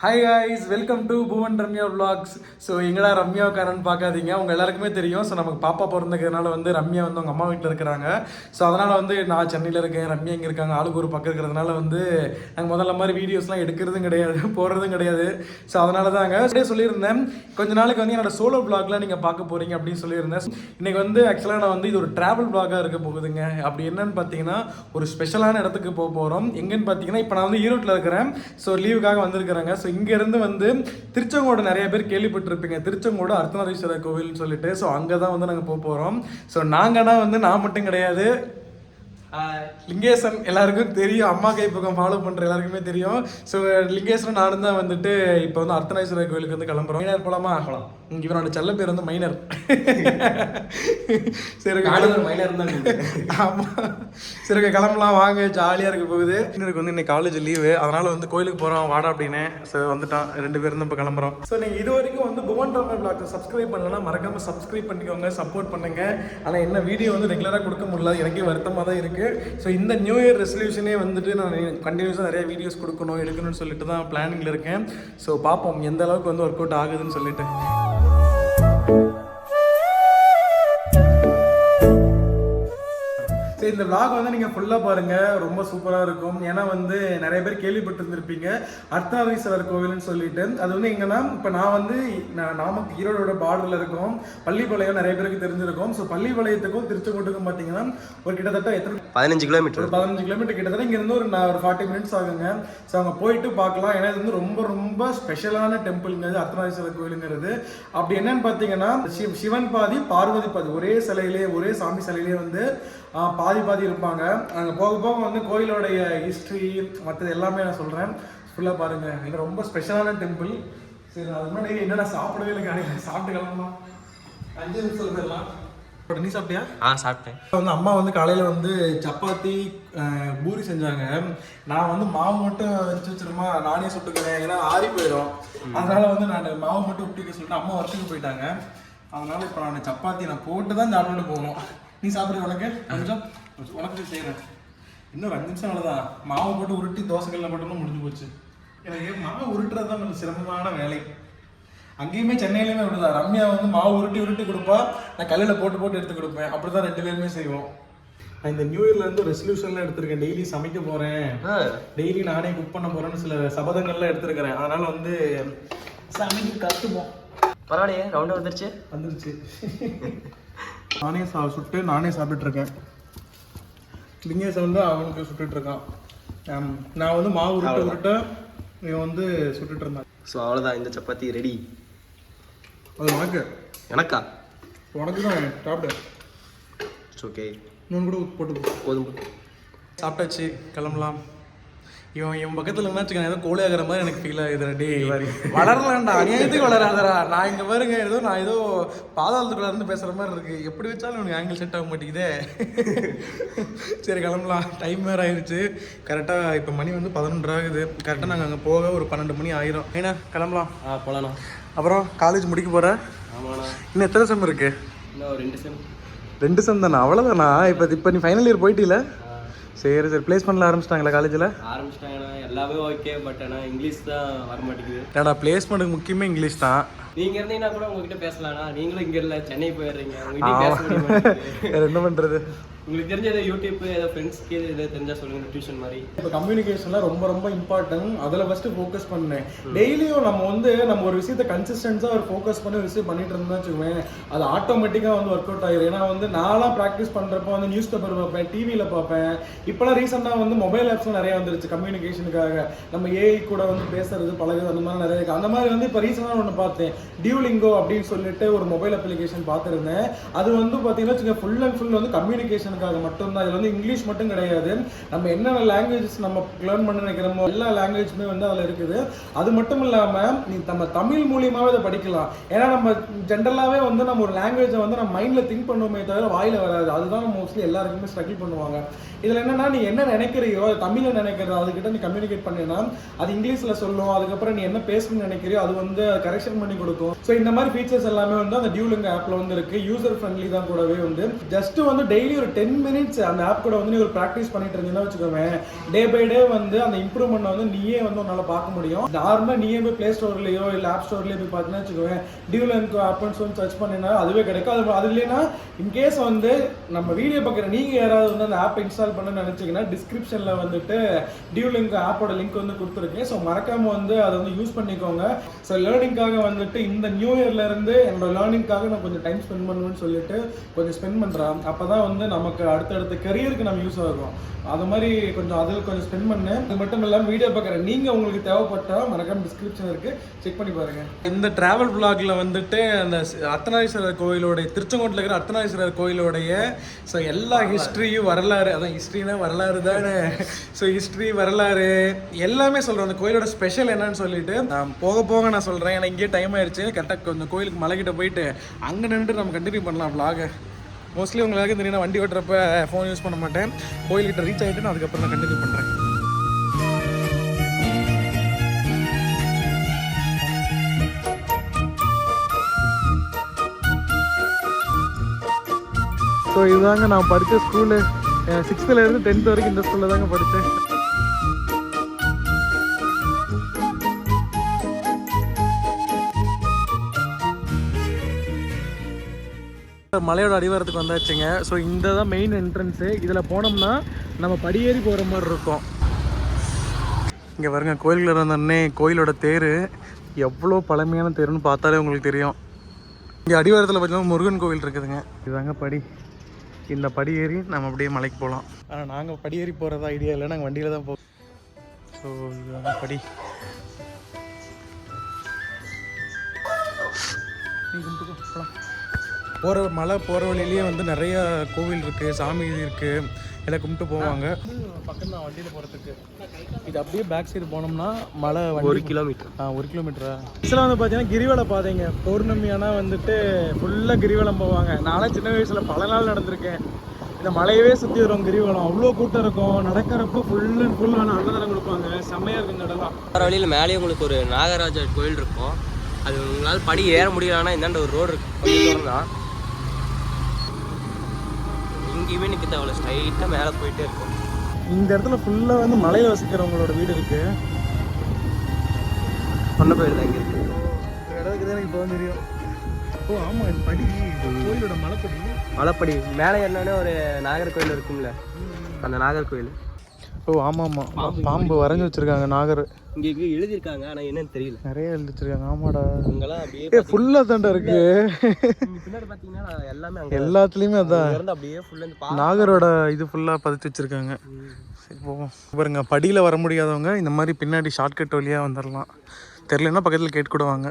Hi ஹாய்ஸ் welcome to Bhuvan Ramya vlogs. So எங்கடா ரம்யா பார்க்காதீங்க. அவங்க எல்லாருக்குமே தெரியும். ஸோ நமக்கு பாப்பா பிறந்ததுனால வந்து ரம்யா வந்து அவங்க அம்மா வீட்டில் இருக்கிறாங்க. ஸோ அதனால் வந்து நான் சென்னையில் இருக்கேன். ரம்யா இங்கே இருக்காங்க. ஆளுக்கு ஒரு பக்கம் இருக்கிறதுனால வந்து நாங்கள் முதல்ல மாதிரி வீடியோஸ்லாம் எடுக்கிறதும் கிடையாது போடுறதும் கிடையாது. ஸோ அதனால தாங்க. அப்படியே சொல்லியிருந்தேன். கொஞ்ச நாளைக்கு வந்து என்னோட சோலோ vlogலாம் நீங்கள் பார்க்க போகிறீங்க அப்படின்னு சொல்லியிருந்தேன். இன்னைக்கு வந்து ஆக்சுவலாக நான் வந்து இது ஒரு ட்ராவல் பிளாகாக இருக்க போகுதுங்க. அப்படி என்னன்னு பார்த்தீங்கன்னா ஒரு ஸ்பெஷலான இடத்துக்கு போக போகிறோம் எங்கன்னு பார்த்தீங்கன்னா இப்போ நான் வந்து ஈரோட்டில் இருக்கிறேன். ஸோ லீவுக்காக வந்திருக்கிறேங்க. ஸோ இங்கேருந்து வந்து திருச்செங்கோடு நிறைய பேர் கேள்விப்பட்டிருப்பீங்க. திருச்செங்கோடு அர்த்தநாரீஸ்வரர் கோவில்னு சொல்லிட்டு. ஸோ அங்கே தான் வந்து நாங்கள் போக போகிறோம் ஸோ நாங்கன்னா வந்து நான் மட்டும் கிடையாது. லிங்கேசன் எல்லாருக்கும் தெரியும். அம்மா கைப்பக்கம் ஃபாலோ பண்ணுற எல்லாருக்குமே தெரியும். ஸோ லிங்கேசன் நானும் தான் வந்துட்டு இப்போ வந்து அர்த்தநாரீஸ்வரர் கோவிலுக்கு வந்து கிளம்புறோம். போகலாம் இவனோட செல்ல பேர் வந்து மைனர். சரி மைனர் தான் ஆமா. சரி கிளம்பலாம் வாங்க ஜாலியாக இருக்க போகுது. எனக்கு வந்து இன்னைக்கு காலேஜ் லீவு அதனால வந்து கோயிலுக்கு போகிறோம் வாடா அப்படின்னு. ஸோ வந்துட்டான் ரெண்டு பேரும் தான் இப்போ கிளம்புறோம். ஸோ நீங்கள் இது வரைக்கும் வந்து புவன் ராமன் பிளாக் சப்ஸ்கிரைப் பண்ணலன்னா மறக்காம சப்ஸ்கிரைப் பண்ணிக்கோங்க சப்போர்ட் பண்ணுங்க. ஆனால் என்ன வீடியோ வந்து ரெகுலராக கொடுக்க முடியல. எனக்கே வருத்தமாக தான் இருக்கு. ஸோ இந்த நியூ இயர் ரெசல்யூஷனே வந்துட்டு நான் கண்டினியூஸாக நிறைய வீடியோஸ் கொடுக்கணும் எடுக்கணும்னு சொல்லிட்டு தான் பிளானிங்கில் இருக்கேன். ஸோ பார்ப்போம் எந்த அளவுக்கு வந்து ஒர்க் அவுட் ஆகுதுன்னு சொல்லிட்டு. சரி இந்த vlog வந்து நீங்கள் ஃபுல்லாக பாருங்கள் ரொம்ப சூப்பராக இருக்கும். ஏன்னா வந்து நிறைய பேர் கேள்விப்பட்டிருந்திருப்பீங்க. அர்த்தநாரீஸ்வரர் கோவில்னு சொல்லிட்டு. அது வந்து எங்கன்னா இப்போ நான் வந்து நாமக்கு ஈரோடோட பார்டரில் இருக்கோம். பள்ளிப்பாளையம் நிறைய பேருக்கு தெரிஞ்சிருக்கும். ஸோ பள்ளிப்பாளையத்துக்கும் திருச்செங்கோட்டுக்கும் பார்த்தீங்கன்னா ஒரு கிட்டத்தட்ட எத்தனை பதினஞ்சு கிலோமீட்டர் ஒரு பதினஞ்சு கிலோமீட்டர் கிட்டத்தட்ட இங்கேருந்து ஒரு நான் ஒரு ஃபார்ட்டி மினிட்ஸ் ஆகுங்க. ஸோ அங்கே போயிட்டு பார்க்கலாம் ஏன்னா இது வந்து ரொம்ப ரொம்ப ஸ்பெஷலான டெம்பிள்ங்க இது அர்த்தநாரீஸ்வரர் கோயிலுங்கிறது அப்படி என்னன்னு பார்த்தீங்கன்னா சிவ சிவன் பாதி பார்வதி பாதி. ஒரே சிலையிலே ஒரே சாமி சிலையிலே வந்து ஆ, பாதி பாதி இருப்பாங்க. அங்கே போக போக வந்து கோயிலோடைய ஹிஸ்ட்ரி மற்றது எல்லாமே நான் சொல்கிறேன் ஃபுல்லாக பாருங்க. இது ரொம்ப ஸ்பெஷலான டெம்பிள் சரி அது முன்னாடி என்னடா சாப்பிடவே இல்லை காலையில் சாப்பிட்டு கிளம்பலாம் அஞ்சு நிமிஷம் போயிடலாம். நீ சாப்பிட்டியா? ஆ சாப்பிட்டேன். வந்து அம்மா வந்து காலையில் வந்து சப்பாத்தி பூரி செஞ்சாங்க. நான் வந்து மாவு மட்டும் வச்சு வச்சிருமா? நானே சுட்டுக்கிறேன். ஏன்னா ஆறி போயிடும். அதனால வந்து நான் மாவு மட்டும் விட்டுக்க சொல்லிட்டு அம்மா ஒர்க்குக்கு போயிட்டாங்க. அதனால இப்போ நான் சப்பாத்தி நான் போட்டு தான் சாப்பிட்டு போகணும். நீ சாப்பிட்ற உனக்கு கொஞ்சம்? உனக்கு செய்கிறேன் இன்னும் அஞ்சு நிமிஷம் அவ்வளோதான் மாவு போட்டு உருட்டி தோசைக்கல்ல மட்டும் முடிஞ்சு போச்சு. எனக்கு மாவு உருட்டுறது தான் கொஞ்சம் சிரமமான வேலை. அங்கேயுமே சென்னையிலுமே அப்படிதான். ரம்யா வந்து மாவு உருட்டி உருட்டி கொடுப்பா. நான் கல்லில் போட்டு போட்டு எடுத்து கொடுப்பேன். அப்படி தான் ரெண்டு பேருமே செய்வோம். நான் இந்த நியூ இயர்ல இருந்து ரெசல்யூஷன்லாம் எடுத்திருக்கேன். டெய்லி சமைக்க போறேன். டெய்லி நானே குக் பண்ண போறேன்னு சில சபதங்கள்லாம் எடுத்திருக்கிறேன். அதனால வந்து சமைக்க கற்றுப்போம் பரவாயில்லையே ரவுண்ட் வந்துருச்சு. வந்துருச்சு. நானே சா சுட்டு நானே சாப்பிட்டுட்டு இருக்கேன். லிங்கேஷ் வந்து அவனுக்கு சுட்டுட்டு இருக்கான். நான் வந்து மாவு உருட்ட உருட்ட இவன் வந்து சுட்டுட்டு இருந்தான். ஸோ அவ்வளோதான் இந்த சப்பாத்தி ரெடி அது உனக்கு? எனக்கா? உனக்கு தான் சாப்பிடு. இட்ஸ் ஓகே இன்னொன்று கூட போட்டு போதும். சாப்பிட்டாச்சு. கிளம்பலாம். இவன் இவன் பக்கத்தில் என்ன வச்சுக்கோங்க ஏதோ கோழியாகிற மாதிரி எனக்கு ஃபீல் ஆகுது டே வளரலாம்டா அநியாயத்துக்கு வளராதடா. நான் இங்கே பாருங்க ஏதோ நான் ஏதோ பாதாளத்துக்குள்ள இருந்து பேசுகிற மாதிரி இருக்கு. எப்படி வச்சாலும் உனக்கு ஆங்கிள் செட் ஆக மாட்டேங்குதே. சரி கிளம்பலாம். டைம் வேறு ஆயிடுச்சு கரெக்டாக இப்போ மணி வந்து பதினொன்று ஆகுது. கரெக்டாக நாங்கள் அங்கே போக ஒரு பன்னெண்டு மணி ஆயிரும். ஏன்னா கிளம்பலாம். ஆ போகலாண்ணா அப்புறம் காலேஜ் முடிக்க போகிறேன் இன்னும் எத்தனை செம் இருக்கு? இன்னும் ஒரு ரெண்டு செம் ரெண்டு செம் தானே? அவ்வளோதானா இப்போ இப்போ நீ ஃபைனல் இயர் போயிட்டீல? சரி சரி. ப்ளேஸ் பண்ணல ஆரம்பிச்சிட்டாங்களா காலேஜில் ஆரம்பிச்சிட்டாங்கண்ணா. எல்லாமே ஓகே பட் ஆனால் இங்கிலீஷ் தான் வர மாட்டேங்குது. ஏடா பிளேஸ்மெண்ட்டுக்கு முக்கியமே இங்கிலீஷ் தான். நீங்க இருந்தீங்கன்னா கூட உங்ககிட்ட பேசலாம்ண்ணா. நீங்களும் இங்க இல்ல சென்னை போயிடுறீங்க. உங்ககிட்ட பேச வேற என்ன பண்ணுறது உங்களுக்கு தெரிஞ்ச ஏதோ யூடியூப் ஏதோ ஃப்ரெண்ட்ஸ்க்கு ஏதோ தெரிஞ்சா சொல்லுங்க டியூஷன் மாதிரி. இப்போ கம்யூனிகேஷன்லாம் ரொம்ப ரொம்ப இம்பார்ட்டன்ட் அதில் ஃபஸ்ட்டு ஃபோக்கஸ் பண்ணேன். டெய்லியும் நம்ம வந்து நம்ம ஒரு விஷயத்தை கன்சிஸ்டன்ஸாக ஒரு ஃபோக்கஸ் பண்ணி ஒரு விஷயம் பண்ணிட்டு இருந்தோம்னு வச்சுக்கோங்க அது ஆட்டோமேட்டிக்காக வந்து ஒர்க் அவுட் ஆயிரும். ஏன்னா வந்து நான்லாம் ப்ராக்டிஸ் பண்ணுறப்போ வந்து நியூஸ் பேப்பர் பார்ப்பேன் டிவியில் பார்ப்பேன். இப்போலாம் ரீசெண்டாக வந்து மொபைல் ஆப்ஸ்லாம் நிறைய வந்துருச்சு கம்யூனிகேஷனுக்காக நம்ம ஏஐ கூட வந்து பேசுறது பழகுது அந்த மாதிரி நிறைய இருக்கு. அந்த மாதிரி வந்து இப்போ ரீசெண்டாக ஒன்று பார்த்தேன். டியூலிங்கோ அப்படின்னு சொல்லிட்டு ஒரு மொபைல் அப்ளிகேஷன் பார்த்துருந்தேன். அது வந்து பார்த்தீங்கன்னா ஃபுல் அண்ட் ஃபுல் வந்து கம்யூனிகேஷனுக்காக மட்டும்தான். இதில் வந்து இங்கிலீஷ் மட்டும் கிடையாது. நம்ம என்னென்ன லாங்குவேஜஸ் நம்ம லேர்ன் பண்ண நினைக்கிறோமோ எல்லா லாங்குவேஜுமே வந்து அதில் இருக்குது. அது மட்டும் இல்லாமல் நீ நம்ம தமிழ் மூலியமாகவே அதை படிக்கலாம். ஏன்னா நம்ம ஜென்ரலாகவே வந்து நம்ம ஒரு லாங்குவேஜை வந்து நம்ம மைண்டில் திங்க் பண்ணுவோமே தவிர வாயில் வராது. அதுதான் மோஸ்ட்லி எல்லாருக்குமே ஸ்ட்ரகிள் பண்ணுவாங்க. இதில் என்னன்னா நீ என்ன நினைக்கிறியோ அது தமிழில் நினைக்கிறதோ அதுக்கிட்ட நீ கம்யூனிகேட் பண்ணினா அது இங்கிலீஷில் சொல்லும். அதுக்கப்புறம் நீ என்ன பேசணும்னு நினைக்கிறியோ அது வந்து கரெக்ஷன் பண்ணி கொடுக்கும். ஸோ இந்த மாதிரி ஃபீச்சர்ஸ் எல்லாமே வந்து அந்த டியூலிங் ஆப்பில் வந்து இருக்குது யூசர் ஃப்ரெண்ட்லி தான் கூடவே வந்து ஜஸ்ட் வந்து டெய்லி ஒரு டென் டென் மினிட்ஸ் அந்த ஆப் கூட வந்து நீ ஒரு ப்ராக்டிஸ் பண்ணிட்டு இருந்தீங்கன்னா வச்சுக்கோங்க டே பை டே வந்து அந்த இம்ப்ரூவ்மெண்ட் வந்து நீயே வந்து உன்னால பார்க்க முடியும். நார்மலாக நீயே போய் ப்ளே ஸ்டோர்லயோ இல்லை ஆப் ஸ்டோர்லயோ போய் பார்த்தீங்கன்னா வச்சுக்கோங்க டியூலிங் ஆப்னு சொல்லி சர்ச் பண்ணினா அதுவே கிடைக்கும் அது அது இல்லைன்னா இன்கேஸ் வந்து நம்ம வீடியோ பார்க்குற நீங்க யாராவது வந்து அந்த ஆப் இன்ஸ்டால் பண்ண நினைச்சீங்கன்னா டிஸ்கிரிப்ஷன்ல வந்துட்டு டியூலிங்க் ஆப்போட லிங்க் வந்து கொடுத்துருக்கேன். ஸோ மறக்காம வந்து அதை வந்து யூஸ் பண்ணிக்கோங்க. ஸோ லேர்னிங்காக வந்துட்டு இந்த நியூ இயர்ல இருந்து என்னோட லேர்னிங்காக நான் கொஞ்சம் டைம் ஸ்பெண்ட் பண்ணுவேன்னு சொல்லிட்டு கொஞ்சம் ஸ்பெண்ட் பண்ணுறேன் அப்போ தான் வந்து நமக்கு அடுத்தடுத்த கரியருக்கு நம்ம யூஸ் ஆகும். அது மாதிரி கொஞ்சம் அதில் கொஞ்சம் ஸ்பெண்ட் பண்ணேன் அது மட்டும் இல்லாமல் வீடியோ பார்க்குற நீங்க உங்களுக்கு தேவைப்பட்டா மறக்காம டிஸ்கிரிப்ஷன் இருக்கு. செக் பண்ணி பாருங்க. இந்த டிராவல் vlogல வந்துட்டு அந்த அர்த்தநாரீஸ்வரர் கோயிலோடைய திருச்செங்கோட்டில் இருக்கிற அர்த்தநாரீஸ்வரர் கோயிலோடைய ஸோ எல்லா ஹிஸ்ட்ரியும் வரலாறு. அதான் ஹிஸ்ட்ரினா வரலாறு தானே. ஸோ ஹிஸ்ட்ரி வரலாறு எல்லாமே சொல்கிறேன் அந்த கோயிலோட ஸ்பெஷல் என்னன்னு சொல்லிட்டு நான் போக போக நான் சொல்கிறேன் ஏன்னா இங்கேயே டைம் ஆயிடுச்சு கரெக்டாக கொஞ்சம் கோயிலுக்கு மலைக்கிட்ட போயிட்டு அங்கே நின்றுட்டு நம்ம கண்டினியூ பண்ணலாம் vlog மோஸ்ட்லி உங்களுக்கு தெரியும் நான் வண்டி ஓட்டுறப்ப ஃபோன் யூஸ் பண்ண மாட்டேன். கோயில்கிட்ட ரீச் ஆகிட்டு நான் அதுக்கப்புறம் நான் கண்டினியூ பண்ணுறேன் ஸோ இதுதாங்க நான் படித்த ஸ்கூலு சிக்ஸ்த்துலேருந்து டென்த் வரைக்கும் இந்த ஸ்கூலில் தாங்க படித்தேன் மலையோட அடிவாரத்துக்கு வந்தாச்சுங்க. ஸோ இந்த தான் மெயின் என்ட்ரன்ஸு இதில் போனோம்னா நம்ம படியேறி போகிற மாதிரி இருக்கும். இங்கே வருங்க கோயிலில் இருந்தோடனே கோயிலோட தேர். எவ்வளோ பழமையான தேருன்னு பார்த்தாலே உங்களுக்கு தெரியும். இங்கே அடிவாரத்தில் பார்த்தீங்கன்னா முருகன் கோவில் இருக்குதுங்க. இதுதாங்க படி. இந்த படி ஏறி நம்ம அப்படியே மலைக்கு போகலாம் ஆனால் நாங்கள் படி ஏறி போகிறதா ஐடியா இல்லை. நாங்கள் வண்டியில் தான் போகிறோம் ஸோ இதுதாங்க படி. நீ போகலாம் போகிற மலை போகிற வழியிலேயே வந்து நிறைய கோவில் இருக்குது சாமி இருக்குது எல்லாம் கும்பிட்டு போவாங்க. பக்கம் தான் வண்டியில் போகிறதுக்கு இது அப்படியே பேக் சைடு போனோம்னா மலை ஒரு கிலோமீட்டர் ஆ ஒரு கிலோமீட்டரா ஆக்சுவலாக வந்து பார்த்தீங்கன்னா கிரிவல பாதைங்க. பௌர்ணமி ஆனால் வந்துட்டு ஃபுல்லாக கிரிவலம் போவாங்க. நானும் சின்ன வயசில் பல நாள் நடந்திருக்கேன். இந்த மலையவே சுற்றி வரும் கிரிவலம். அவ்வளோ கூட்டம் இருக்கும். நடக்கிறப்போ ஃபுல் அண்ட் ஃபுல் வேணும் அன்னதானம் கொடுப்பாங்க. செம்மையாக இருக்கும் இந்த இடம்லாம். வர வழியில் மேலேயே உங்களுக்கு ஒரு நாகராஜா கோயில் இருக்கும். அது உங்களால் படி ஏற முடியலன்னா இந்தாண்ட ஒரு ரோடு இருக்கு. கொஞ்சம் தூரம் தான் எங்கேயுமே நிற்க தேவையில்ல ஸ்ட்ரைட்டாக மேலே போயிட்டே இருக்கும். இந்த இடத்துல ஃபுல்லாக வந்து மலையில் வசிக்கிறவங்களோட வீடு இருக்கு. சொன்ன கோயில் தான் இங்கே இருக்கு. இடத்துக்கு தான் எனக்கு இப்போ தெரியும். ஓ ஆமாம் இது படி. கோயிலோட மலைப்படி. மலைப்படி. மேலே என்னன்னே ஒரு நாகர்கோயில் இருக்கும்ல. அந்த நாகர்கோயில் ஓ ஆமாம் ஆமாம் பாம்பு வரைஞ்சி வச்சிருக்காங்க நாகர். இங்கே இங்கே எழுதியிருக்காங்க ஆனால் என்னன்னு தெரியல. நிறைய எழுதி வச்சிருக்காங்க ஆமாடா. இங்கெல்லாம் அப்படியே ஃபுல்லாக தாண்டா இருக்கு. பின்னாடி பார்த்தீங்கன்னா எல்லாமே அங்கே எல்லாத்துலேயுமே அதான். இருந்து அப்படியே ஃபுல்லாக நாகரோட இது ஃபுல்லாக பதிச்சு வச்சிருக்காங்க. சரி போவோம். பாருங்க படியில் வர முடியாதவங்க இந்த மாதிரி பின்னாடி ஷார்ட்கட் வழியாக வந்துடலாம் தெரிலன்னா பக்கத்தில் கேட்டு கூட வாங்க.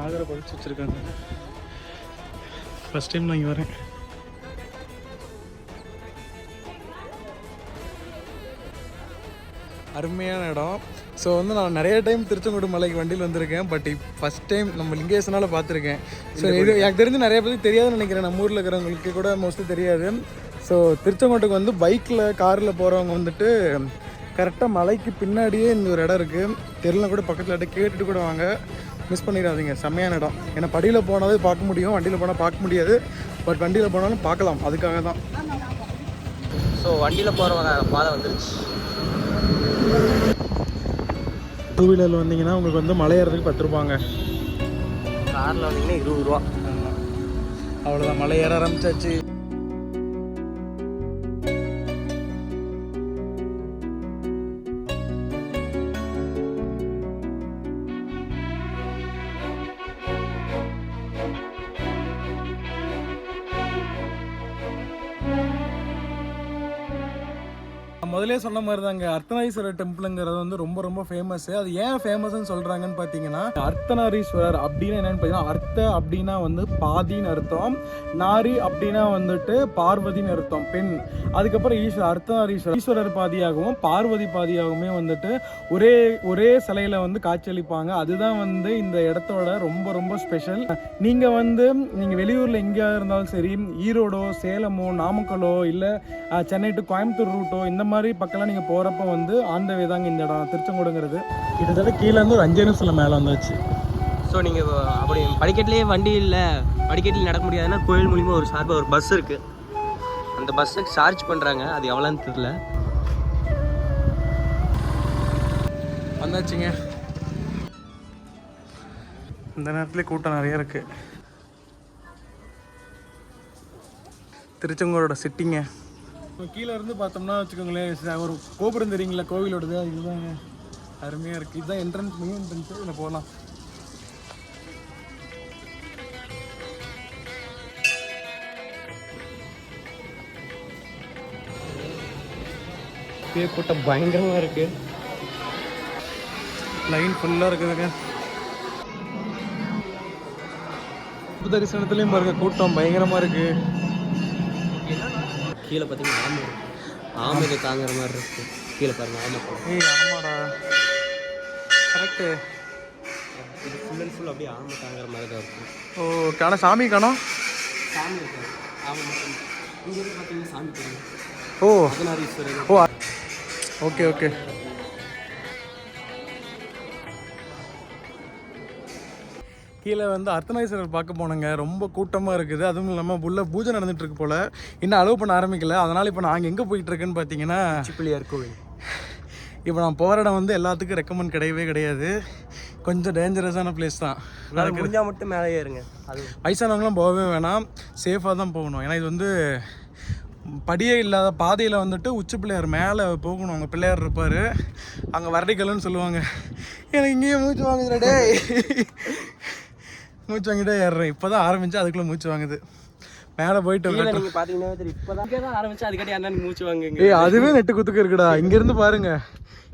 நாகரை பதிச்சு வச்சிருக்காங்க. ஃபர்ஸ்ட் டைம் நான் இங்கே வரேன். அருமையான இடம். ஸோ வந்து நான் நிறைய டைம் திருச்செங்கோடு மலைக்கு வண்டியில் வந்திருக்கேன். பட் ஃபஸ்ட் டைம் நம்ம லிங்கேசனால பார்த்துருக்கேன். ஸோ இது எனக்கு தெரிஞ்சு நிறைய பேருக்கு தெரியாதுன்னு நினைக்கிறேன். நம்ம ஊரில் இருக்கிறவங்களுக்கு கூட மோஸ்ட்லி தெரியாது. ஸோ திருச்செங்கோட்டுக்கு வந்து பைக்கில் காரில் போகிறவங்க வந்துட்டு கரெக்டாக மலைக்கு பின்னாடியே இந்த ஒரு இடம் இருக்குது தெரியல கூட பக்கத்தில் இடம் கேட்டுட்டு கூட வாங்க. மிஸ் பண்ணிடாதீங்க. செம்மையான இடம். ஏன்னா படியில் போனாலே பார்க்க முடியும். வண்டியில் போனால் பார்க்க முடியாது. பட் வண்டியில் போனாலும் பார்க்கலாம். அதுக்காக தான் ஸோ வண்டியில் போகிற பாதை வந்துருச்சு. டூ வீலரில் வந்தீங்கன்னா உங்களுக்கு வந்து மலை ஏறதுக்கு பத்து ரூபாங்க. காரில் வந்தீங்கன்னா இருபது ரூபா. அவ்வளோதான் மலை ஏற ஆரம்பிச்சாச்சு. முதலே சொன்ன மாதிரி தாங்க அர்த்தநாரீஸ்வரர் டெம்பிளுங்கிறது வந்து ரொம்ப ரொம்ப ஃபேமஸ் அது ஏன் ஃபேமஸ்ன்னு சொல்றாங்கன்னு பார்த்தீங்கன்னா அர்த்தநாரீஸ்வரர் அப்படின்னு என்னன்னு பார்த்தீங்கன்னா அர்த்த அப்படின்னா வந்து பாதின்னு அர்த்தம். நாரி அப்படின்னா வந்துட்டு பார்வதின்னு அர்த்தம் பெண். அதுக்கப்புறம் ஈஸ்வரர் அர்த்தநாரீஸ்வரர். ஈஸ்வரர் பாதியாகவும் பார்வதி பாதியாகவுமே வந்துட்டு ஒரே ஒரே சிலையில வந்து காட்சியளிப்பாங்க. அதுதான் வந்து இந்த இடத்தோட ரொம்ப ரொம்ப ஸ்பெஷல் நீங்க வந்து நீங்க வெளியூர்ல எங்கேயா இருந்தாலும் சரி ஈரோடோ சேலமோ நாமக்கலோ இல்லை சென்னை டு கோயம்புத்தூர் ரூட்டோ இந்த மாதிரி மாதிரி பக்கம்லாம் நீங்கள் போகிறப்ப வந்து ஆந்த வே தாங்க இந்த இடம் திருச்செங்கோடுங்கிறது. கிட்டத்தட்ட கீழே இருந்து ஒரு அஞ்சு நிமிஷத்தில் மேலே வந்தாச்சு ஸோ நீங்கள் அப்படி படிக்கட்டிலே வண்டி இல்லை படிக்கட்டில் நடக்க முடியாதுன்னா கோயில் மூலிமா ஒரு சார்பாக ஒரு பஸ் இருக்குது அந்த பஸ்ஸுக்கு சார்ஜ் பண்ணுறாங்க அது எவ்வளோன்னு தெரில வந்தாச்சுங்க. இந்த நேரத்துலேயே கூட்டம் நிறைய இருக்குது திருச்செங்கோடோட சிட்டிங்க கீழே இருந்து பார்த்தோம்னா வச்சுக்கோங்களேன் ஒரு கோபுரம் தெரியுங்களா கோவிலோடது? இதுதாங்க அருமையாக இருக்குது இதுதான் என்ட்ரன்ஸ் மெயின் என்ட்ரன்ஸ் இதில் போகலாம் கூட்டம் பயங்கரமாக இருக்குது லைன் ஃபுல்லாக இருக்குதுங்க தரிசனத்துலேயும் பாருங்க கூட்டம் பயங்கரமாக இருக்கு. கீழே பார்த்தீங்கன்னா ஆமை இருக்கு. ஆமை இதை தாங்குற மாதிரி இருக்கு. கீழே பாருங்க ஆமை. ஏய் ஆமாடா. கரெக்டு இது ஃபுல் அண்ட் ஃபுல் அப்படியே ஆமை தாங்குற மாதிரி தான் இருக்கும் ஓ காண சாமி காணோம்? சாமி இருக்காது ஆமை மட்டும். இங்கே பார்த்தீங்கன்னா சாமி தெரியும் ஓ. ஓ ஓகே ஓகே. கீழே வந்து அர்த்தநாதீஸ்வரர் பார்க்க போனோங்க. ரொம்ப கூட்டமாக இருக்குது. அதுவும் இல்லாமல் உள்ள பூஜை நடந்துட்டு இருக்கு போல். இன்னும் அலோவ் பண்ண ஆரம்பிக்கல. அதனால் இப்போ நாங்கள் எங்கே போயிட்டு இருக்கேன்னு பார்த்தீங்கன்னா பிள்ளையார் கோவில். இப்போ நான் போகிற இடம் வந்து எல்லாத்துக்கும் ரெக்கமெண்ட் கிடையவே கிடையாது. கொஞ்சம் டேஞ்சரஸான பிளேஸ் தான். முடிஞ்சால் மட்டும் மேலே ஏறுங்க. அது வயசானவங்களாம் போகவே வேணாம். சேஃபாக தான் போகணும். ஏன்னா இது வந்து படியே இல்லாத பாதையில் வந்துட்டு உச்சி பிள்ளையார் மேலே போகணும். அங்கே பிள்ளையார் இருப்பார். அங்கே வரடிக்கல்னு சொல்லுவாங்க. எனக்கு இங்கேயே மூச்சு வாங்குதுடா மூச்சு வாங்கிட்டே ஏறுறேன். இப்போ தான் ஆரம்பிச்சு அதுக்குள்ளே மூச்சு வாங்குது. மேலே போயிட்டு ஏய் அதுவே நெட்டு குத்துக்கு இருக்குடா. இங்கேருந்து பாருங்க.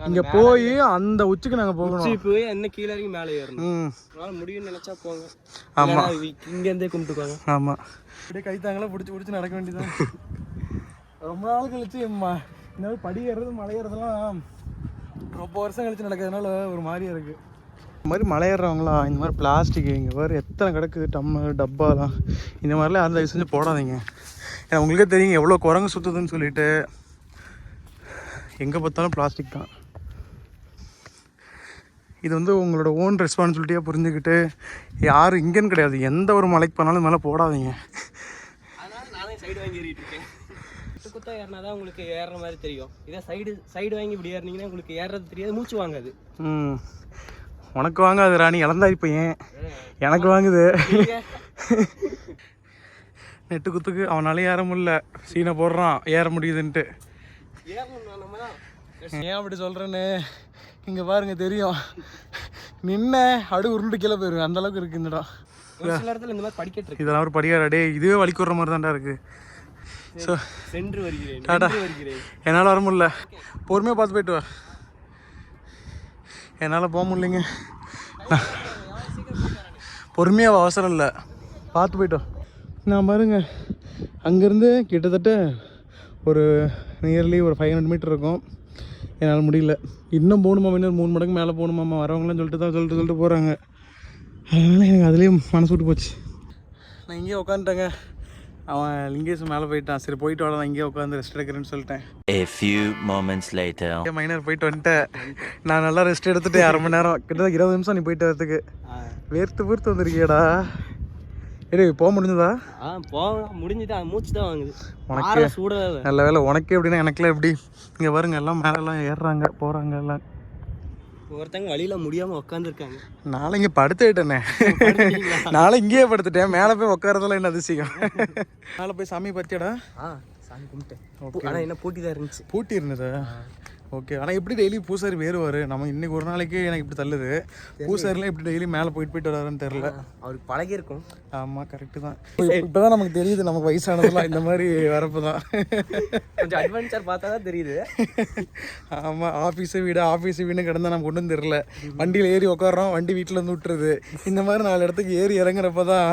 இங்கே போய் அந்த உச்சிக்கு நாங்கள் போகணும். உச்சி போய் என்ன கீழே இறங்கி மேலே ஏறணும். முடியும்னு நினச்சா போங்க. ஆமா. இல்லைன்னா இங்கேருந்தே கும்பிட்டுக்கோங்க. ஆமாம் அப்படியே கைத்தாங்களா பிடிச்சி பிடிச்சி நடக்க வேண்டியதான் ரொம்ப நாள் கழிச்சு இந்த படி ஏறுறது மலை ஏறுறதெல்லாம் ரொம்ப வருஷம் கழிச்சு நடக்கிறதுனால ஒரு மாதிரியா இருக்கு. இந்த மாதிரி மலை ஏறுறவங்களாம் இந்த மாதிரி பிளாஸ்டிக் இங்கே வேறு எத்தனை கிடக்குது டம்மு டப்பாலாம். இந்த மாதிரிலாம் யாரும் தயவு செஞ்சு போடாதீங்க. ஏன்னா உங்களுக்கே தெரியும் எவ்வளோ குரங்கு சுற்றுதுன்னு சொல்லிட்டு. எங்கே பார்த்தாலும் பிளாஸ்டிக் தான். இது வந்து உங்களோட ஓன் ரெஸ்பான்சிபிலிட்டியாக புரிஞ்சுக்கிட்டு யாரும் இங்கேன்னு கிடையாது. எந்த ஒரு மலைக்கு போனாலும் மேலே போடாதீங்க. அதனால நானே சைடு வாங்கி ஏறிட்டு இருக்கேன். குத்து குத்தா ஏறினா தான் உங்களுக்கு ஏறுற மாதிரி தெரியும். இதே சைடு சைடு வாங்கி இப்படி ஏறினீங்கன்னா உங்களுக்கு ஏறுறது தெரியாது மூச்சு வாங்காது. ம். உனக்கு வாங்காது ராணி இளந்தாரி பையன் எனக்கு வாங்குது. நெட்டு குத்துக்கு அவனால ஏற முடியல. சீனை போடுறான் ஏற முடியுதுன்ட்டு. ஏன் அப்படி சொல்கிறேன்னு இங்கே பாருங்க தெரியும். நின்ன அடு உருண்டு கீழே போயிருவேன். அந்த அளவுக்கு இருக்கு இந்த இடம். இதெல்லாம் ஒரு படியாரா டேய் இதுவே வலிக்கு விடுற மாதிரி தான்டா இருக்கு. ஸோ சென்று வருகிறேன் டாடா. சென்று வருகிறேன். என்னால் வர முடியல. பொறுமையாக பார்த்து போயிட்டு வா. என்னால் போக முடியலைங்க. பொறுமையாக அவசரம் இல்லை. பார்த்து போயிட்டோம் நான் பாருங்க அங்கேருந்து கிட்டத்தட்ட ஒரு நியர்லி ஒரு ஃபைவ் ஹண்ட்ரட் மீட்டர் இருக்கும். என்னால் முடியல. இன்னும் போகணுமா இன்னும் மூணு மடங்கு மேலே போகணுமாம்மா வரவங்களாம் சொல்லிட்டு தான் சொல்லிட்டு சொல்லிட்டு போகிறாங்க அதனால் எனக்கு அதுலேயும் மனசு விட்டு போச்சு. நான் இங்கேயே உட்காந்துட்டேங்க. அவன் லிங்கேஷ் மேலே போயிட்டான். சரி போயிட்டு வரலாம் நான் இங்கேயே உட்காந்து ரெஸ்ட் எடுக்கிறேன்னு சொல்லிட்டேன். A few moments later. Minor போயிட்டு வந்துட்டேன். நான் நல்லா ரெஸ்ட் எடுத்துட்டு அரை மணி நேரம் கிட்டத்தட்ட இருபது நிமிஷம் நீ போயிட்டு வரதுக்கு. வேர்த்து வேர்த்து வந்திருக்கியடா. ஏடி போக முடிஞ்சதா? ஆ போக முடிஞ்சுது. மூச்சு தான் வாங்குது. உனக்கு சூடாக நல்ல வேலை உனக்கே எப்படின்னா எனக்குலாம் எப்படி? இங்கே பாருங்க எல்லாம் மேலெல்லாம் ஏறுறாங்க போகிறாங்க எல்லாம். ஒருத்தங்க வழியில முடியாம உட்காந்துருக்காங்க நாளை இங்கே படுத்துட்டேனே நாளை இங்கேயே படுத்துட்டேன். மேலே போய் உட்காரதெல்லாம் என்ன அதிசயம்? மேலே போய் சாமி பத்தியடா? சாமி கும்பிட்டேன். ஆனா என்ன போட்டி தான் இருந்துச்சு. பூட்டி இருந்ததா? ஓகே. ஆனால் எப்படி டெய்லி பூசாரி வேறுவார்? நம்ம இன்னைக்கு ஒரு நாளைக்கு எனக்கு இப்படி தள்ளுது. பூசாரிலாம் எப்படி டெய்லி மேலே போயிட்டு போயிட்டு வராருன்னு தெரில அவருக்கு பழகி இருக்கும் ஆமாம் கரெக்டு தான் இப்போ தான் நமக்கு தெரியுது நமக்கு வயசானதெல்லாம் இந்த மாதிரி வரப்போ தான். கொஞ்சம் அட்வென்ச்சர் பார்த்தா தான் தெரியுது. ஆமாம் ஆஃபீஸு வீடு ஆஃபீஸு வீடு கிடந்தா நமக்கு ஒன்றும் தெரில வண்டியில் ஏறி உட்காரோம் வண்டி வீட்டில் இருந்து விட்டுருது. இந்த மாதிரி நாலு இடத்துக்கு ஏறி இறங்குறப்ப தான்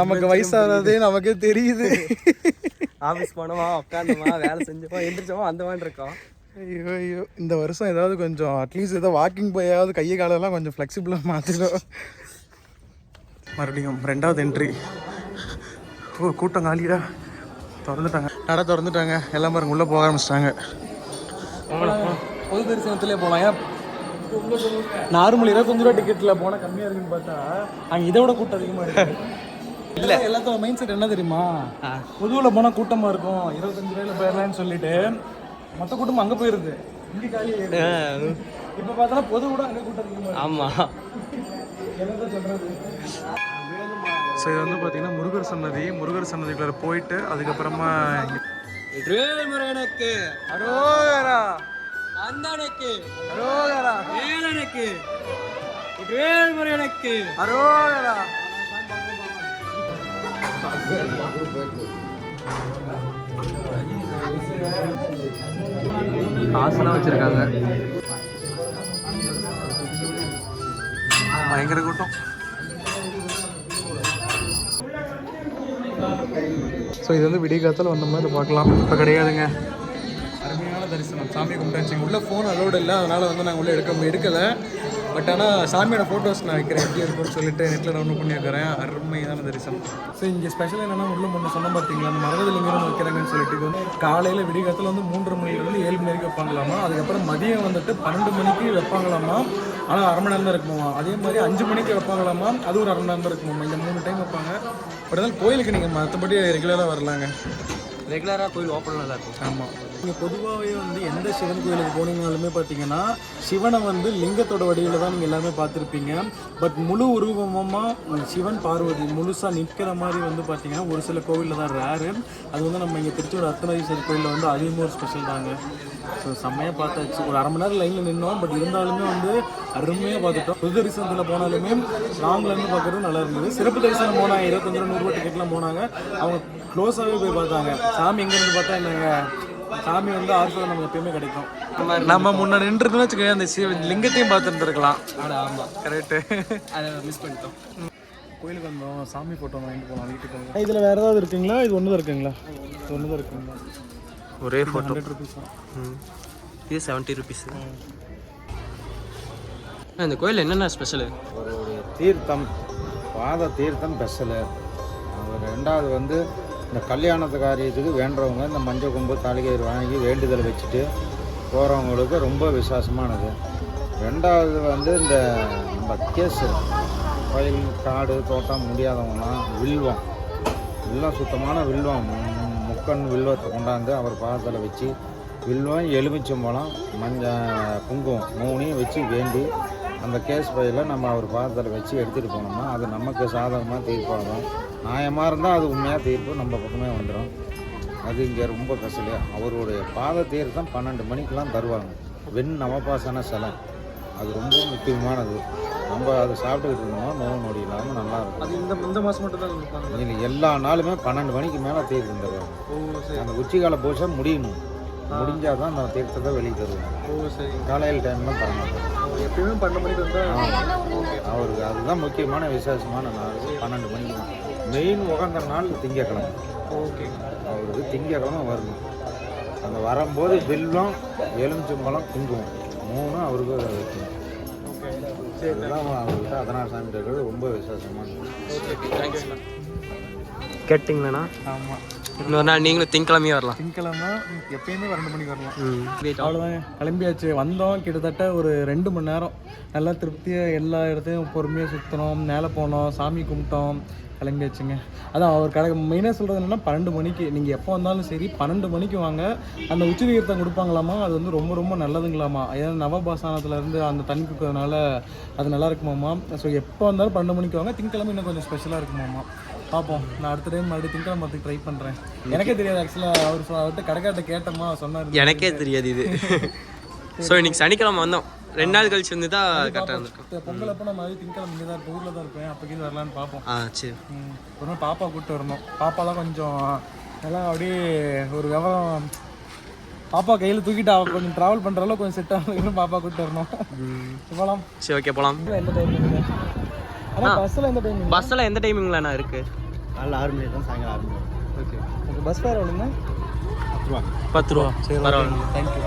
நமக்கு வயசானதே நமக்கே தெரியுது. ஆஃபீஸ் போனோமா உட்காந்தோமா வேலை செஞ்சோமா எந்திரிச்சோமா அந்த மாதிரி இருக்கோம். ஐயோ ஐயோ. இந்த வருஷம் ஏதாவது கொஞ்சம் அட்லீஸ்ட் ஏதோ வாக்கிங் போயாவது கையை காலெல்லாம் கொஞ்சம் ஃப்ளெக்சிபிளாக மாற்றிடும் மறுபடியும் ரெண்டாவது என்ட்ரி ஓ கூட்டம் காலிடா. திறந்துட்டாங்க. நட திறந்துட்டாங்க. எல்லாம் பாருங்க உள்ளே போக ஆரம்பிச்சிட்டாங்க. பொது தரிசனத்திலே போகலாம். ஏன்? நார்மல் இருபத்தஞ்சு ரூபா டிக்கெட்ல போனா கம்மியா இருக்குன்னு பார்த்தா அங்க இதை விட கூட்டம் அதிகமா இருக்கு. இல்ல. எல்லாத்தோட மைண்ட் செட் என்ன தெரியுமா? பொதுவுல போனா கூட்டமா இருக்கும். இருபத்தஞ்சு ரூபாயில போயிடலாம்னு சொல்லிட்டு மொத்த கூட்டமும் அங்க போயிருது இங்க காலி இப்ப பார்த்தா பொது கூட அங்க கூட்டம். ஆமாம் என்னதான் சொல்றது? ஸோ இது வந்து பார்த்தீங்கன்னா முருகர் சன்னதி. முருகர் சன்னதிக்குள்ள போயிட்டு அதுக்கப்புறமா முருகனுக்கு அரோகரா அந்தனுக்கு. அரோகரா வேலனுக்கு. வேல் முருகனுக்கு அரோகரா காசுலாம் வச்சிருக்காங்க. பயங்கர கூட்டம். ஸோ இது வந்து விடிய காலத்தில் வந்த மாதிரி பார்க்கலாம். இப்போ கிடையாதுங்க. அருமையான தரிசனம். சாமி கும்பிட்டாச்சு. உள்ள ஃபோன் அலோடு இல்லை. அதனால் வந்து நாங்கள் உள்ள எடுக்க எடுக்கலை. பட் ஆனால் சாமியோட ஃபோட்டோஸ் நான் வைக்கிறேன். எப்படி இருக்கும்னு சொல்லிட்டு நெட்டில் டவுன்லோட் பண்ணி வைக்கிறேன் அருமையான தரிசனம். ஸோ இங்கே ஸ்பெஷல் என்னென்னா உள்ள முன்ன சொன்ன பார்த்தீங்களா அந்த மரதலிங்கம் வைக்கிறாங்கன்னு சொல்லிட்டு. இது வந்து காலையில் விடிய காலத்தில் வந்து மூன்று மணிலேருந்து ஏழு மணி வரைக்கும் வைப்பாங்களாமா? அதுக்கப்புறம் மதியம் வந்துட்டு பன்னெண்டு மணிக்கு வைப்பாங்களாமா? ஆனால் அரை மணி நேரம் தான் இருக்குமா அதே மாதிரி அஞ்சு மணிக்கு வைப்பாங்களாமா? அது ஒரு அரை மணி நேரம் தான் இருக்குமாமா? இந்த மூணு டைம் வைப்பாங்க. பட் இருந்தாலும் கோயிலுக்கு நீங்கள் மற்றபடி ரெகுலராக வரலாங்க. ரெகுலராக கோயில் ஓப்பனில் தான் இருக்கும். ஆமாம் நீங்கள் பொதுவாகவே வந்து எந்த சிவன் கோயிலுக்கு போனீங்கனாலுமே பார்த்தீங்கன்னா சிவனை வந்து லிங்கத்தோட வடிவில் தான் நீங்கள் எல்லாமே பார்த்துருப்பீங்க. பட் முழு உருவமாக சிவன் பார்வதி முழுசாக நிற்கிற மாதிரி வந்து பார்த்தீங்கன்னா ஒரு சில கோவிலில் தான் ரேரு அது வந்து நம்ம இங்கே திருச்சியோட அர்த்தநாதீஸ்வரர் கோயிலில் வந்து அதிகமாக ஒரு ஸ்பெஷல் தாங்க. ஸோ செம்மையாக பார்த்தாச்சு. ஒரு அரை மணி நேரம் லைனில் நின்னோம். பட் இருந்தாலுமே வந்து அருமையாக பார்த்துட்டோம். புது தரிசனத்தில் போனாலுமே லாங்ல இருந்து பார்க்குறது நல்லா இருந்தது. சிறப்பு தரிசனம் போனாங்க. இருபத்தஞ்சு ரூபா நூறுரூவா டிக்கெட்லாம் போனாங்க. அவங்க க்ளோஸாகவே போய் பார்த்தாங்க. சாமி எங்கேருந்து பார்த்தா என்னங்க? சாமி வந்து ஆர்ஃபோன் நமக்கு எப்பயுமே கிடைக்கும். நம்ம முன்ன நின்றுன்னு வச்சுக்கோங்க அந்த சிவ லிங்கத்தையும் பார்த்துருந்துருக்கலாம். ஆமாம் கரெக்டு அதை மிஸ் பண்ணிட்டோம். கோயிலுக்கு வந்தோம். சாமி ஃபோட்டோ வாங்கிட்டு போகலாம் வீட்டுக்கு இதில் வேறு ஏதாவது இருக்குங்களா? இது ஒன்று தான் இருக்குங்களா? இது ஒன்று தான் இருக்குங்களா? ஒரே ஃபோட்டோ ஹண்ட்ரட் ருபீஸ் தான். இது செவன்ட்டி ருபீஸ் இந்த கோயில் என்னென்ன ஸ்பெஷலு அவருடைய தீர்த்தம் பாத தீர்த்தம் ஸ்பெஷலு அவர் ரெண்டாவது வந்து இந்த கல்யாணத்து காரியத்துக்கு வேண்டுறவங்க இந்த மஞ்சள் கொம்பு தாலிகயிறு வாங்கி வேண்டுதல் வச்சுட்டு போகிறவங்களுக்கு ரொம்ப விசேஷமானது. ரெண்டாவது வந்து இந்த நம்ம கேஸு கோயில் காடு தோட்டம் முடியாதவங்களாம் வில்வம். வில்வம் சுத்தமான வில்வம். மு- வில்வத்தை கொண்டாந்து அவர் பாதத்தில் வச்சு வில்வம் எலுமிச்சம்பழம் மஞ்சள் குங்குமம் மூணையும் வச்சு வேண்டி அந்த கேஸ் ஃபைலில் நம்ம அவர் பாதத்தில் வச்சு எடுத்துகிட்டு போனோம்னா அது நமக்கு சாதகமாக தீர்ப்பாகும் நியாயமாக இருந்தால் அது உண்மையாக தீர்ப்பு நம்ம பக்கமே வந்துடும் அது இங்கே ரொம்ப கசலு அவருடைய பாத தீர்த்தம் பன்னெண்டு மணிக்கெலாம் தருவாங்க. வெண் நவபாசன சிலை. அது ரொம்ப முக்கியமானது. நம்ம அதை சாப்பிட்டுக்கிட்டு இருந்தோம்னா நோய் நொடி இல்லாமல் நல்லா இருக்கும். அது இந்த இந்த மாதம் மட்டும் தான் கொடுப்பாங்க இதில் எல்லா நாளுமே பன்னெண்டு மணிக்கு மேலே தீர்த்தம் தருவாங்க ஓ சரி. அந்த உச்சிகால பூஜை முடியணும். முடிஞ்சால் தான் அந்த தீர்த்தத்தை வெளியே தருவாங்க ஓ சரி. காலையில் டைம்லாம் தர மாட்டாங்க எப்பயுமே பன்னெண்டு மணிக்கு வந்தால் அவருக்கு அதுதான் முக்கியமான விசேஷமான நாள். பன்னெண்டு மணிக்கு தான். மெயின் உகந்த நாள் திங்கக்கிழமை. ஓகே அவருக்கு திங்கக்கிழமை வரணும். அந்த வரும்போது வெல்லம் எலுமிச்சம்பழம் குங்குமம். மூணும் அவருக்கு அதை வைக்கணும் இதுதான் அவர்கிட்ட அதனால சாமி இருக்கிறது ரொம்ப விசேஷமானது கேட்டிங்களா ஆமாம் இன்னொரு நாள் நீங்களும் திங்கக்கிழமையே வரலாம். திங்கக்கிழமை எப்பயுமே பன்னெண்டு மணிக்கு வரலாம். ம். அவ்வளோதாங்க கிளம்பியாச்சு. வந்தோம். கிட்டத்தட்ட ஒரு ரெண்டு மணி நேரம். நல்லா திருப்தியாக எல்லா இடத்தையும் பொறுமையாக சுற்றினோம் மேலே போனோம். சாமி கும்பிட்டோம். கிளம்பியாச்சுங்க. அதான் அவர் கடை மெயினாக சொல்கிறது என்னென்னா பன்னெண்டு மணிக்கு. நீங்கள் எப்போ வந்தாலும் சரி பன்னெண்டு மணிக்கு வாங்க. அந்த உச்சி தீர்த்தம் கொடுப்பாங்களாமா? அது வந்து ரொம்ப ரொம்ப நல்லதுங்களாமா? ஏன்னா நவபாசானத்துல இருந்து அந்த தண்ணி கொடுக்கறதுனால அது நல்லா இருக்குமாமா? ஸோ எப்போ வந்தாலும் பன்னெண்டு மணிக்கு வாங்க. திங்கக்கிழமை இன்னும் கொஞ்சம் ஸ்பெஷலாக இருக்குமாமா? பார்ப்போம் நான் அடுத்த டைம் மறுபடியும் திங்கக்கிழமை வரதுக்கு ட்ரை பண்ணுறேன் எனக்கே தெரியாது ஆக்சுவலாக அவர் அவர்கிட்ட கடைக்காட்ட கேட்டோமா? சொன்னார். எனக்கே தெரியாது இது. ஸோ இன்னைக்கு சனிக்கிழமை வந்தோம். ரெண்டு நாள் கழிச்சு வந்து தான் கரெக்டாக இருந்திருக்கும் இப்போ பொங்கல் அப்போ நான் மறுபடியும் திங்கக்கிழமை இங்கே தான் இருப்பேன் ஊரில் தான் இருப்பேன். அப்போக்கி வரலான்னு பார்ப்போம். ஆ சரி. ம். ஒரு நாள் பாப்பா கூப்பிட்டு வரணும். பாப்பாலாம் கொஞ்சம் எல்லாம் அப்படியே ஒரு விவரம் பாப்பா கையில் தூக்கிட்டு அவள் கொஞ்சம் ட்ராவல் பண்ணுற அளவுக்கு கொஞ்சம் செட் ஆகணும் பாப்பா கூப்பிட்டு வரணும். போகலாம் சரி ஓகே போகலாம் எந்த டைமிங் ஆனால் பஸ்ஸில் எந்த டைமிங் பஸ்ஸில் எந்த டைமிங்லண்ணா இருக்கு? காலைல ஆறு மணி தான் சாயங்காலம் ஆறு மணி ஓகே பஸ் ஃபேர் எவ்வளோங்க பத்து ரூபா. பத்து ரூபா. சரி பரவாயில்ல. தேங்க்யூ